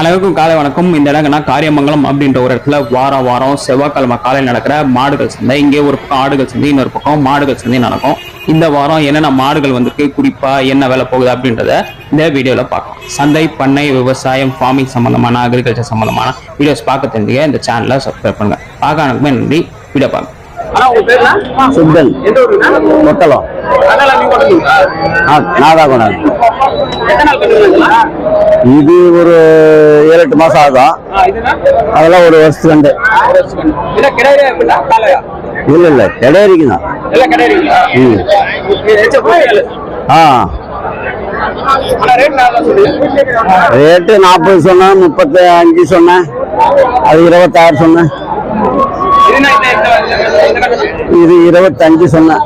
அனைவருக்கும் காலை வணக்கம். இந்த இடங்கன்னா காரியமங்கலம் அப்படின்ற ஒரு இடத்துல வாரம் வாரம் செவ்வாய்க்கிழமை காலையில் நடக்கிற மாடுகள் சந்தை. இங்கே ஒரு பக்கம் ஆடுகள் சந்தை இன்னொரு பக்கம் மாடுகள் சந்தை நடக்கும். இந்த வாரம் என்னென்ன மாடுகள் வந்திருக்கு குறிப்பா என்ன வேலை போகுது அப்படின்றத இந்த வீடியோவில் பார்க்கலாம். சந்தை பண்ணை விவசாயம் ஃபார்மிங் சம்மந்தமான அக்ரிகல்ச்சர் சம்மந்தமான வீடியோஸ் பார்க்க தெரிஞ்சுக்க இந்த சேனலை சப்ஸ்கிரைப் பண்ணுங்க. பார்க்க நன்றி. வீடியோ பாருங்க. சுத்தல் கொண்டுங்களா நாதாகுணம் இது ஒரு ஏழு எட்டு மாசம் ஆகும். அதெல்லாம் ஒரு வருஷத்துக்கு ரெண்டு. இல்ல இல்ல இல்ல கிடையாதுக்கு தான். எல்லாம் கிடையாதுங்களா ம். எச்ச போய் ஆ. ரேட்டு நாற்பது சொன்னேன் முப்பத்தி அஞ்சு சொன்னேன் அது இருபத்தாறு சொன்னேன் இதுனா இந்த இந்த இந்த கட்டு இது இருபத்தஞ்சு சொன்னேன்.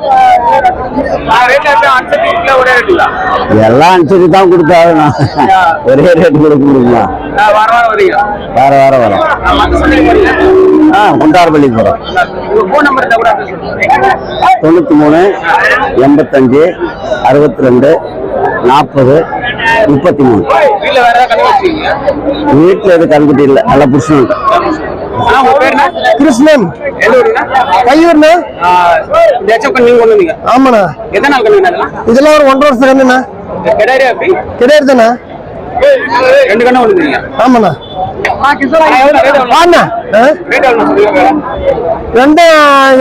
ரேட் எல்லாம் அனுசரிச்சு தான். கொடுத்தாரு நான் ஒரே ரேட்டு கொடுக்க முடியுமா? வார வாரம் வரும் ஆ குண்டாரப்பள்ளி போகிறோம் சொல்லுங்க. தொண்ணூற்றி மூணு எண்பத்தஞ்சு அறுபத்தி ரெண்டு நாற்பது முப்பத்தி மூணு. வீட்டில் எது கருக்குட்டி இல்லை. நல்லா புருஷன் கிருஷ்ணன் கையூர்ண்ணா ஆமாண்ணா. இதெல்லாம் ஒரு ஒன்றரை வருஷம் கண்ணுண்ணா கிடையாது அப்படி கிடையாது தானே. ரெண்டு கண்ணு வந்தீங்க ஆமாண்ணா. ரெண்டு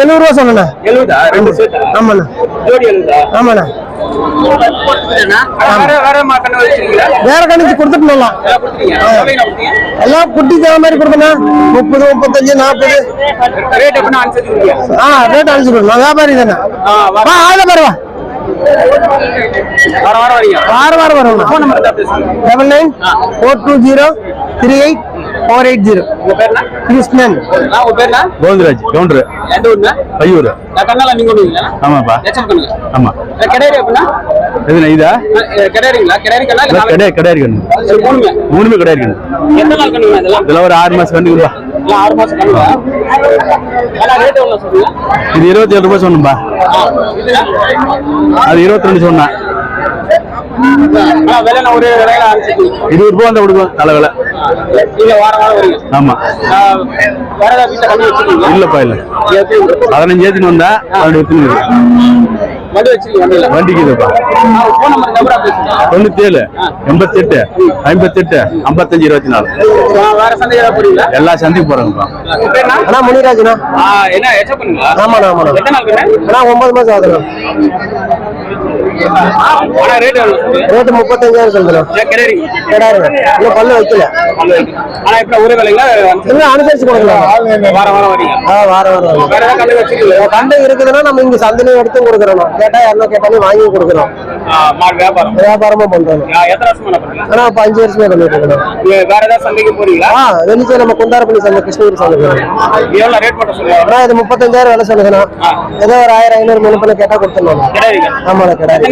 எழுபது ரூபா சொன்னண்ணா. எழுபதா? ரெண்டு ஆமாண்ணா. ஜோடி எழுபதா? ஆமாண்ணா. வேற கணக்கு கொடுத்துட்டுலாம் எல்லாம் குட்டி தர மாதிரி கொடுக்கண்ணா முப்பது முப்பத்தஞ்சு நாற்பது. ரேட் ஆ ரேட் அனுப்பிச்சு நான் வியாபாரி தானே. வா. ஆள பாருவா வர வர வரீங்க வாரம் வாரம் வரும் phone number double nine four two zero three eight four eight zero உங்க பேர் என்ன கிருஷ்ணன் கோவிந்தராஜ் கவுண்டர். எந்த ஊருங்க? பையூர். நான் கண்ணால நீங்க கொண்டு வந்தீங்களா ஆமாப்பா. ஆமா. கிடையாது அப்படின்னா எதுனா இதா கிடையாதுங்களா கிடையாது கிடையாது கிடையாது மூணுமே. கிடையாது எத்தனை நாள் கண்ணுங்க இதெல்லாம்? ஒரு ஆறு மாசம் கண்டுக்குப்பா எல்லாம் ஆறு மாசம் கண்ணுவா இது இருபத்தி ஏழு ரூபாய் இதுனா அது இருபத்தி ரெண்டு சொன்னேன் இருபது ரூபா வந்தா கொடுக்கும் நல்ல விலை. ஆமா. இல்லப்பா இல்ல. பதினஞ்சு ஏத்தின்னு வந்தா வண்டிக்கு இதுப்பா பேசுங்க தொண்ணூத்தி ஏழு எண்பத்தி எட்டு ஐம்பத்தி எட்டு ஐம்பத்தஞ்சு இருபத்தி நாலு எல்லா சந்தைக்கு போறேங்கப்பா? அண்ணா முனிராஜனா ஆ, என்ன ஆமாண்ணா ஆமாண்ணா. ஒன்பது மாசம் ஆகுதுண்ணா ஆனா ரேட் எவ்வளவு சொல்லுங்க ரேட்டு முப்பத்தஞ்சாயிரம் ஏன் கிடையாது இன்னும் பல்லு வைக்கல. ஆனா இப்ப ஒரே விலைங்களா இன்னும் அனுசரிச்சு கொடுக்கலாம். வாரம் வாரம் வரீங்க ஆ வாரம் வாரம் வாரம் வேற ஏதாவது கண்ணு வச்சிருக்கீங்களா? கண்டு இருக்குதுன்னா நம்ம இங்க சந்தையில எடுத்து கொடுக்குறோம். கேட்டா யாரும் கேட்டாலும் வாங்கி கொடுக்குறோம். வியாபாரம். பண்றோம். எத்தனை வருஷமா ஆனா இப்ப அஞ்சு வருஷமே பண்ணிட்டு இருக்கணும் நீங்க வேற ஏதாவது சந்தைக்கு போறீங்களா? ஆ வெளிச்சம் நம்ம குந்தாரப்பள்ளி சந்தை கிருஷ்ணகிரி சந்தை எவ்வளவு ரேட் சொல்லுங்க. இது முப்பத்தஞ்சாயிரம் விலை சொல்லுதுண்ணா. ஏதோ ஒரு ஆயிரம் ஐநூறு மூணு பண்ண கேட்டா கிடையாதுங்க ஆமாண்ணா கிடையாது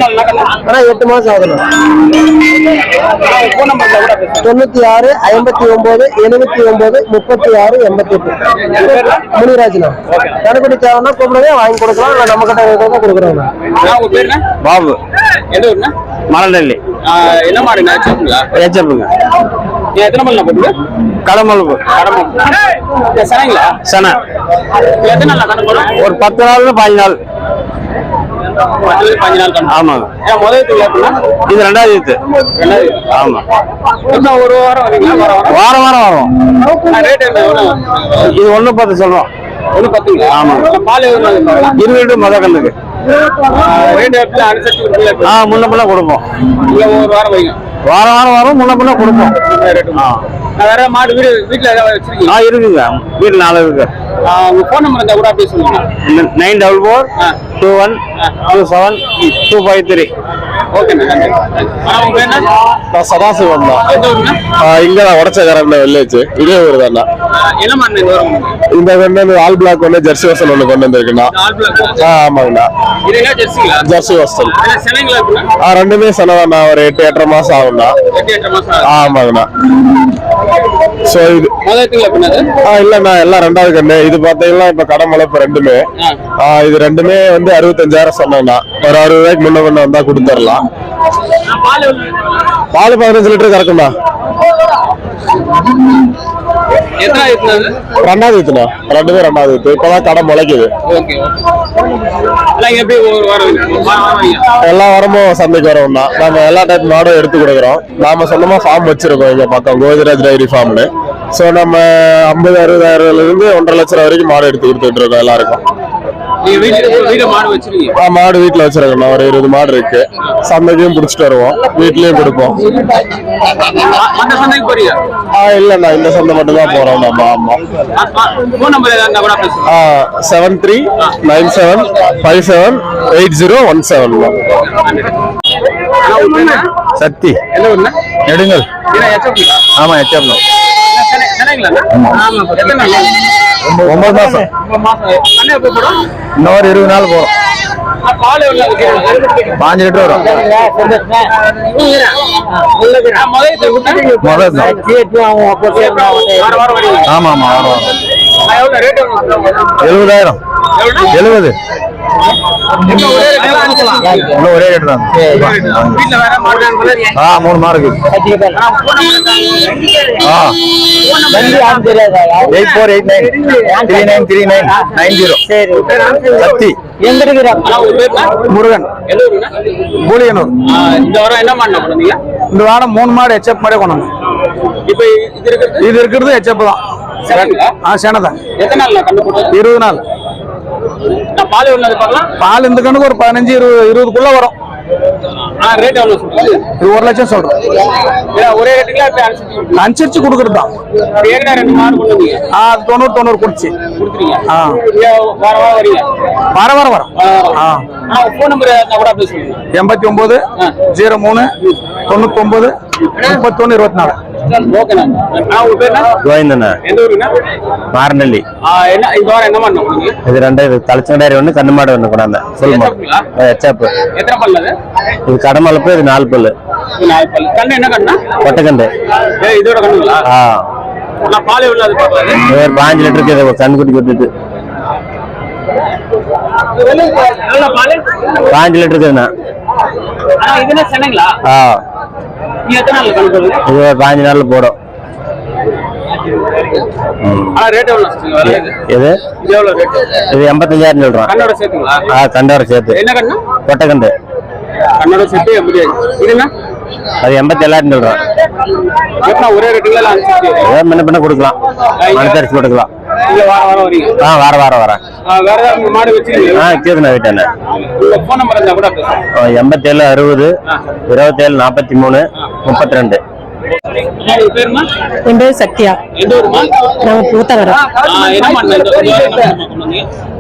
ஆனா எட்டு மாசம் ஆகுதுண்ணா. தொண்ணூத்தி ஆறு ஐம்பத்தி ஒன்பது எழுபத்தி ஒன்பது முப்பத்தி ஆறு எண்பத்தி எட்டு முனிராஜ்ண்ணா. கணக்குடி தேவைன்னா கூப்பிடுங்க வாங்கி கொடுக்கலாம். இல்லை நம்ம கிட்ட என்ன? பாபு. மலநெல்லி. ஆ, என்ன மாடுங்க நீங்க எத்தனை மணி போட்டுங்க? கடமளவு கடமை சரிங்களா சனை. எத்தனை நாள் ஒரு பத்து நாள் பாஞ்சு நாள் பத்து பாஞ்சு நாள் கடை ஆமாங்க இது ரெண்டாவது ரெண்டாவது ஆமா ஒரு வாரம் வாரம் வாரம். வாரம் இது ஒண்ணு பத்து சொல்றோம். ஒன்று பத்துங்களா? ஆமா. பால் இருபது முத கண்ணுக்கு ஆ முன்ன பின்ன கொடுப்போம். வாரம் வாரம் வாரம் வரும் முன்ன பின்ன கொடுப்போம். வேற மாடு வீடு வீட்டுல ஏதாவது வச்சிருக்கீங்க ஆ இருக்குங்க. வீட்டில் நாலு இருக்கு. உங்க ஃபோன் நம்பர் இருந்தா கூட அப்படியே சொல்லுங்க. Nine double four. Two one two seven two five three. Okay நான் சதாசிவம் தான். இங்க தான் உடச்சகரம்ல வில்லேஜ். இதே ஊர் தான் இந்த கொண்டு ஆல் பிளாக் ஒன்று ஜெர்சி வசல் ஒன்று கொண்டு வந்திருக்குண்ணா. ஆ? ஆமாங்கண்ணா. இது என்ன ஜெர்சிங்களா ஜெர்சி வசல் ஆ ரெண்டுமே செலவாண்ணா ஒரு எட்டு எட்டரை மாசம் ஆகும்ண்ணா. ஆமாங்கண்ணா. ஸோ இது இல்லண்ணா எல்லாம் ரெண்டாவது கண்ணு. இது பாத்தீங்கன்னா இப்ப கடை முளைப்பு ரெண்டுமே. இது ரெண்டுமே வந்து அறுபத்தஞ்சாயிரம் சொன்னேண்ணா ஒரு அறுபது ரூபாய்க்கு முன்ன முன்ன வந்தா கொடுத்துடலாம். பால் பதினஞ்சு லிட்டர் கறக்கும்ண்ணா. ரெண்டாவது வித்துண்ணா ரெண்டுமே ரெண்டாவது வித்து இப்பதான் கடை முளைக்குது. எல்லா வாரமும் சந்தைக்கு வரோம்னா நம்ம எல்லா டைப் மாடும் எடுத்து கொடுக்குறோம். நாம சொந்தமா ஃபார்ம் வச்சிருக்கோம் இங்க பக்கம் கோவிந்தராஜ் டைரி ஃபார்ம்னு ஸோ நம்ம ஐம்பது அறுபதாயிரம்ல இருந்து ஒன்றரை லட்சம் வரைக்கும் மாடு எடுத்து கொடுத்துட்டு இருக்கோம் எல்லாருக்கும். நீங்க மாடு வச்சிருக்கீங்க? ஆ, மாடு வீட்டுல வச்சிருக்கோம் ஒரு இருபது மாடு இருக்கு. சந்தைக்கும் பிடிச்சிட்டு வருவோம். வீட்லயும் கொடுப்போம். ஆ இல்லண்ணா. இந்த சந்தை மட்டும் தான் போறோம். நம்ம ஆமா. Seven three nine seven five seven eight zero one seven Sakthi. Nedungal. ஆமா எச்எம் ஒன்பது மாசம். இன்னொரு இருபது நாள் போறோம். பாஞ்சு லிட்டர் வரும். ஆமா ஆமா எழுபதாயிரம். எழுபது. இன்னும் ஒரே ரேட் அனுப்பலாம். இன்னும் ஒரே ரேட் தான். வீட்டில் வேற மாடு ஆ மூணு மார்க் ஆ. Eight four eight nine. Three nine three nine nine zero. Sakthi. Murugan? Pooliyanur. இந்த வாரம் என்ன மாடு கொண்டீங்க இந்த வாரம் மூணு மாடு ஹெச்எப் மாடே கொண்டு. இப்போ இது இருக்கிறது? ஹெச்எப் தான். ஆ சேனதான் எத்தனை இருபது நாள். பால் எவ்வளோ பார்க்கலாம்? பால் இந்த கண்ணுக்கு ஒரு பதினஞ்சு இருபது இருபதுக்குள்ள வரும். ரேட் எவ்வளோ சொல்றீங்க? இது ஒரு லட்சம் சொல்றோம். ஒரே ரேட்டுங்களா இப்போ அனுசரிச்சு கொடுக்கறது தான். ஏற்கனவே ரெண்டு மாடு ஆ தொண்ணூறு தொண்ணூறு குடிச்சு கொடுத்துறீங்க ஆ. வார வாரம் வரீங்க? வர வர வரும். ஆ. ஃபோன் நம்பர் கூட சொல்லுங்க. எண்பத்தி ஒன்பது ஜீரோ மூணு தொண்ணூத்தி ஒன்பது முப்பத்தொன்னு இருபத்தி நாலு. மாரநல்லி. இது ரெண்டு தலைச்சங்கடாரி ஒன்று கண்ணு மாடு ஒன்று கொண்டாந்தேன். சொல்லுமா? எச்சாப்பு இது கடமளப்பு இது நாலு பல்லு. இது கண்ணு கண்ணா? கொட்டக்கண்டு இதோட கண்ணுங்களா? பால் இது ஒரு பாஞ்சு லிட்டருக்கு இது கண்குட்டி கொடுத்துட்டு எவ்வளோ பால்? பாஞ்சு லிட்டருக்குண்ணா ஆனா இது பாஞ்சு நாள்ல போடும். இது. இது எண்பத்தஞ்சாயிரம் ஆ கண்டோட சேர்த்து. இது என்ன? அது எண்பத்தி ஏழாயிரம் எப்படின்னா ஒரே பின்ன கொடுக்கலாம். மனசரிச்சு கொடுக்கலாம். இல்லை வாரம் வாரம் வரீங்க ஆ வார வாரம் வரேன். ஆ, வேற ஏதாவது மாடு வச்சிருக்கீங்க? ஆ கேதுண்ணா வீட்டாண்ணே உங்க ஃபோன் நம்பர் இருந்தா கூட பேசுங்க. எண்பத்தேழு அறுபது இருபத்தேழு நாற்பத்தி மூணு முப்பத்தி ரெண்டு என் பேர் சத்யா. நாங்க பூத்தகரம்?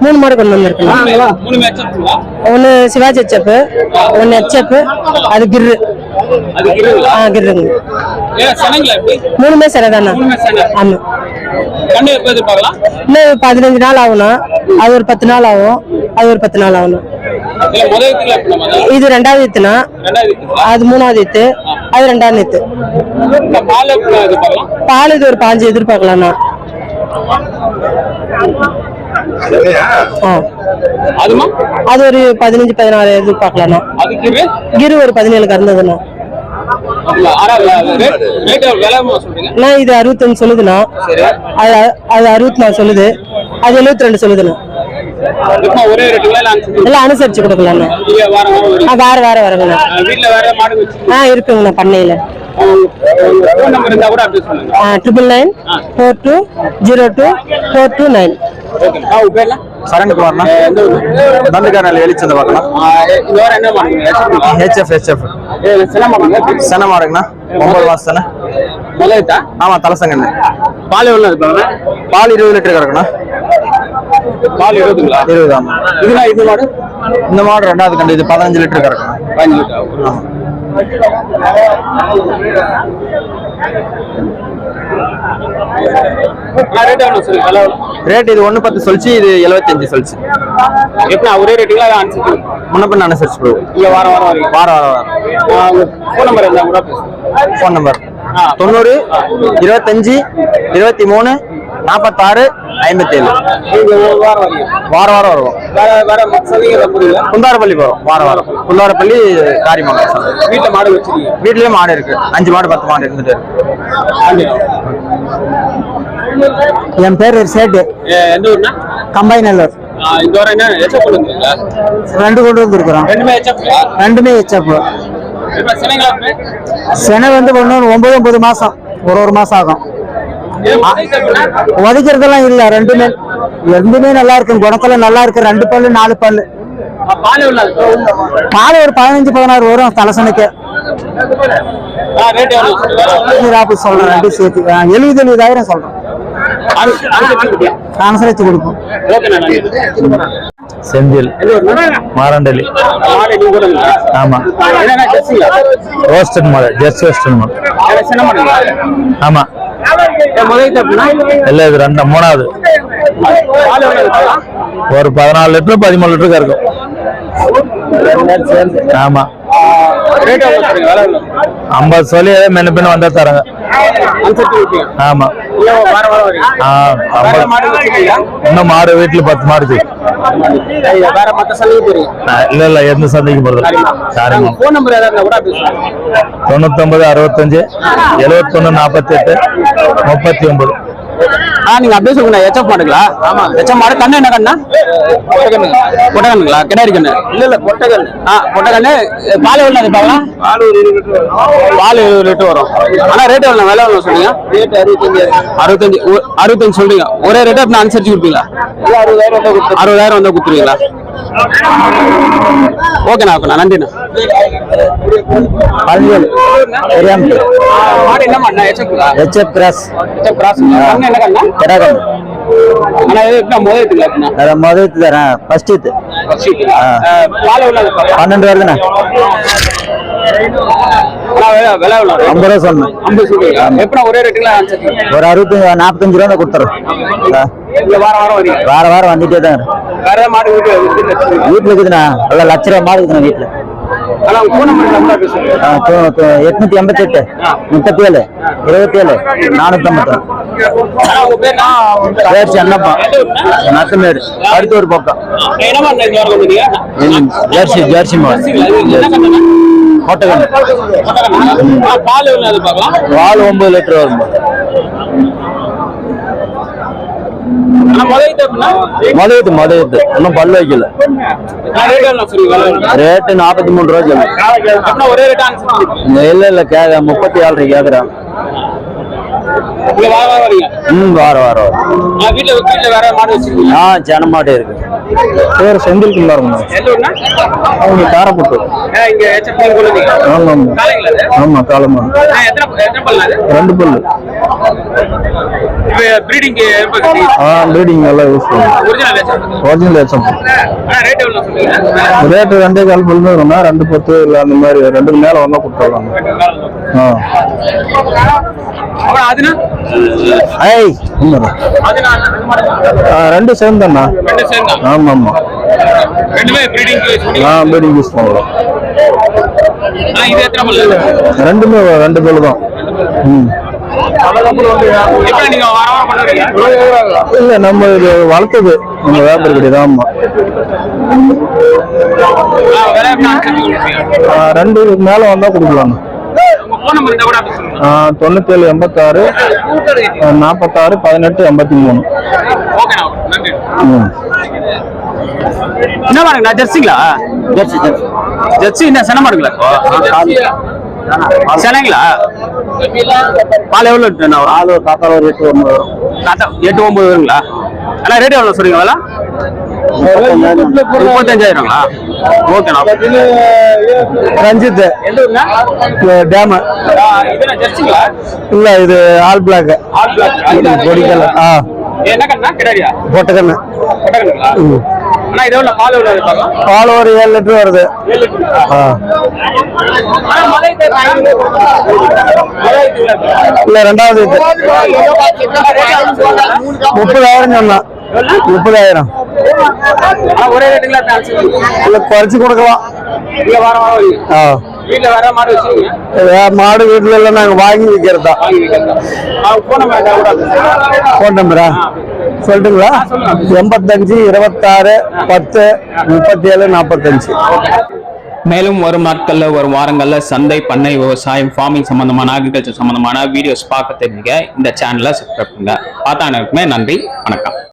மூணு மாடு கொண்டு வந்திருக்கோம் ஒன்னு சிவாஜி எச்சப்பு ஒன்னு எச்சப்பு அது கிர்ரு. ஆ எப்படி? மூணுமே மேட்ச் சென்னை ஆமா. எதிர்பார்க்கலாம்? இன்னும் பதினஞ்சு நாள் ஆகும்னா அது ஒரு பத்து நாள் ஆகும். அது ஒரு பத்து நாள் ஆகணும். நம்ம இது ரெண்டாவது இத்துனா அது மூணாவது இத்து அது ரெண்டாவது இத்து பால் எதிர்பார்க்கலாம்? இது ஒரு பாஞ்சு அதுமா? அது ஒரு பதினஞ்சு பதினாறு இது கிரு ஒரு பதினேழு கறந்ததுண்ணா. அண்ணா இது அறுபத்தஞ்சு சொல்லுதுண்ணா. அது அது அறுபத்தி நாலு சொல்லுது. அது எழுபத்தி ரெண்டு சொல்லுதுண்ணா எல்லாம் அனுசரிச்சு ஆ வேற வேற வரங்கண்ணா ஆ, இருக்குங்கண்ணா பண்ணையில. Triple nine four two zero two four two nine ஊரு? தண்டுக்காரல் வெளிச்சந்த பார்க்கலாம். ஹெச்எஃப் ஹெச்எஃப் சென மாடுங்கண்ணா ஒன்பது மாசம் தானே? ஆமா தலசங்கண்ணு. பால் எவ்வளோ இருப்பாங்க பால் இருபது லிட்டர் கிடக்குண்ணா பால் இருபதுங்களா? இருபது ஆமா. இதுனா இது மாடு? இந்த மாடு ரெண்டாவது கண்டு இது பதினஞ்சு லிட்டர் கிடக்குண்ணா பதினஞ்சு லிட்டர்? ரேட் இது ஒண்ணு பத்து சொல்லிச்சு இது எழுபத்தஞ்சு சொல்லிச்சு. எப்படி ஒரே ரேட்டுங்களா அனுப்பிச்சு முன்னப்பின் அனுசரிச்சு? போகும் இல்ல வாரம் வாரம் வாரம் வாரம் வாரம். ஃபோன் நம்பர் கூட ஃபோன் நம்பர் தொண்ணூறு இருபத்தஞ்சு இருபத்தி மூணு நாற்பத்தாறு நீங்க ஒரு வாரம் வாரம் வருவோம். குந்தாரப்பள்ளி போகிறோம் வாரம் வாரம். குந்தாரப்பள்ளி காரியமங்கலம் வீட்டுல மாடு வச்சிருக்கீங்க வீட்லயே மாடு இருக்கு. அஞ்சு மாடு பத்து மாடு இருந்துட்டு என் பேர் சேட்டு. எந்த ஊர்னா கம்பைநல்லூர். இந்த வாரம் என்ன பண்ணுறீங்களா ரெண்டு கொண்டு வந்துருக்குறோம். ரெண்டுமே எச்சப் ரெண்டுமே எச்சப்பு இப்ப சிலைங்களா செனை வந்து ஒன்று ஒன்பது ஒன்பது மாசம். ஒரு ஒரு மாசம் ஆகும். உதைக்கிறதெல்லாம் இல்ல ரெண்டுமே. ரெண்டுமே நல்லா இருக்கு. குணத்துல நல்லா இருக்கு. ரெண்டு பல்லு நாலு பல்லு. பால் ஒரு பதினஞ்சு பதினாறு வரும் தலைசனுக்கு. சொல்றேன். ரெண்டு சேர்த்து. எழுபது எழுபதாயிரம் சொல்றேன். அனுசரிச்சு கொடுப்போம். ஓகேண்ணா செந்தில் மாரண்டலி. ஆமா. ரோஸ்டட் மாடு ஜெர்சி ரோஸ்டட் ஆமா. இல்ல இது ரெண்டு மூணாவது. ஒரு பதினாலு லிட்டர் பதிமூணு லிட்டருக்கு இருக்கும். ஆமா. ஐம்பது சொல்லி மென்னு பின்ன வந்தா தராங்க. ஆமா. இன்னும் மாடு வீட்டுல பத்து மாடு இல்ல இல்ல எந்த சந்தைக்கு போறது தொண்ணூத்தி ஒன்பது அறுபத்தஞ்சு எழுபத்தி இருந்தா தொண்ணூத்தொன்பது நாற்பத்தி எட்டு முப்பத்தி ஒன்பது. ஆ நீங்க அப்படியே சொல்லுங்க. எச்சப் மாடுங்களா? ஆமா எச்சப் மாடு கண்ணு என்ன கண்ணா? கொட்டை கண்ணுங்களா கிடாரி கண்ணு இல்ல இல்ல கொட்டை கண்ணு ஆ கொட்டை கண்ணு பால் அது பார்க்கலாம் பால் ஒரு இருபது லிட்டர் பால் இருபது லிட்டர் வரும். ஆனா ரேட் எவ்வளவு விலை எவ்வளவு சொன்னீங்க? ரேட் அறுபத்தஞ்சு. அறுபத்தஞ்சு அறுபத்தஞ்சு சொல்றீங்க. ஒரே ரேட் அப்படி அனுசரிச்சு கொடுப்பீங்களா? அறுபதாயிரம் வந்தா கொடுத்துருவீங்களா? ஓகேண்ணா ஓகேண்ணா நன்றிண்ணா. பல்வேல் பெரியாம்பு மாடு என்ன மாடுண்ணா எச்சப்புங்களா ஹெச்எஃப் கிராஸ் எச்சப் கிராஸ் கண்ணு என்ன கண்ணா? கிரகம். ஆனா இது எப்படின்னா முதலத்துங்களா எப்படின்னா அதை முதல் தரேன் ஃபர்ஸ்ட் இது. பால் எவ்வளவு அது பார்க்கலாம் பன்னெண்டு வருதுண்ணே. ஐம்பது ரூபா சொன்னேன். எப்படின்னா ஒரே ரேட்டுங்களா ஒரு அறுபத்தஞ்சு நாற்பத்தஞ்சு ரூபா வரீங்க? வார வாரம் வந்துட்டே தான் வீட்டுல இருக்குதுண்ணா. நல்ல லட்ச ரூபா மாடு இருக்குதுண்ணா வீட்டுல. எட்நூத்தி எண்பத்தி எட்டு முப்பத்தி ஏழு இருபத்தி ஏழு நானூத்தி ஐம்பத்தி பேர் சென்னப்பா. நத்தமேடு. அடுத்த ஒரு பக்கம். ஜெர்சி ஜெர்சி மாடு. கோட்டகன் பால் பால் ஒன்பது லிட்டர் வரும். மதுயத்து மதுயத்து இன்னும் வைக்கல. எவ்வளவு? ரேட்டு நாற்பத்தி மூணு ரூபா சொல்லு இல்ல இல்ல முப்பத்தி ரூபாய் கேக்குறேன். இங்க வாரம் வாரம் வரீங்க ம் வார வாரம் வரும் ஆ, வீட்டுல வீட்டுல வேற மாடு வச்சிருக்கீங்க. ஆ சென மாடு இருக்கு. பேர் செந்தில் குமார் அவங்க காரப்பட்டு கொள்ளுங்க ஆமா ஆமா. காலைங்களா அது? ஆமா காலமா ரெண்டு பல்லு. இப்ப ப்ரீடிங் ஆ ப்ரீடிங் நல்லா யூஸ் பண்ணுவோம். ஒரிஜினல் ஏச்சம் ரேட்டு ரெண்டே கால் பல்லு வரும்னா ரெண்டு பத்து இல்லை அந்த மாதிரி ரெண்டுக்கு மேல வந்தா கொடுத்துருவாங்க ஆ. அதுனா? ஐய் ரெண்டு சேர்ந்தண்ணா. ரெண்டு சேர்ந்தா? ஆமா ஆமா ரெண்டுமே ப்ரீடிங் ஆ ப்ரீடிங் யூஸ் பண்ணலாம் ரெண்டுமே ரெண்டு பல்லு தான். ம். இல்ல நம்ம இது வளர்த்தது. நம்ம வியாபாரி கிடையாது ஆமா. ரெண்டு மேல வந்தா கொடுக்கலாம் ஆ, தொண்ணூத்தேழு எண்பத்தாறு நாற்பத்தாறு பதினெட்டு எண்பத்தி மூணு. என்ன மாடுங்களா ஜெர்சிங்களா? Jersey Jersey. ஜெர்சி என்ன சென மாடுங்களா? செனங்களா? பால் எவ்வளோ லிட்டர் வரும்? ஆள் ஒரு காத்தால ஒரு எட்டு ஒன்பது. வரும் தாத்தா எட்டு ஒன்பது வருங்களா? அண்ணா ரேட் எவ்வளோ சொல்றீங்க முப்பத்தஞ்சாயிரங்களா? ஓகேண்ணா ரஞ்சித். டேம். இல்ல இது ஆல் பிளாக். பொடிக்கல ஆ. பொட்டக்கண்ணு. பால் ஒரு ஏழு லிட்டர் வருது. இல்ல ரெண்டாவது இது. முப்பதாயிரம் சொன்னான் முப்பதாயிரம். ஒரே ரேட்டுங்களா? இல்ல குறைச்சு கொடுக்கலாம். மாடு வீட்டுல எல்லாம் நாங்க வாங்கி வைக்கிறதா? போன மாதிரி கூட போன் நம்பரா சொல்லட்டுங்களா? எண்பத்தஞ்சு இருபத்தாறு பத்து முப்பத்தி ஏழு நாற்பத்தஞ்சு மேலும் வரும் நாட்கள்ல வரும் வாரங்கள்ல சந்தை பண்ணை விவசாயம் ஃபார்மிங் சம்பந்தமான அக்ரிகல்ச்சர் சம்பந்தமான வீடியோஸ் பார்க்க தெரிஞ்சுக்க இந்த சேனலை சப்ஸ்கிரைப் பண்ணுங்க. பார்த்தானருக்குமே நன்றி வணக்கம்.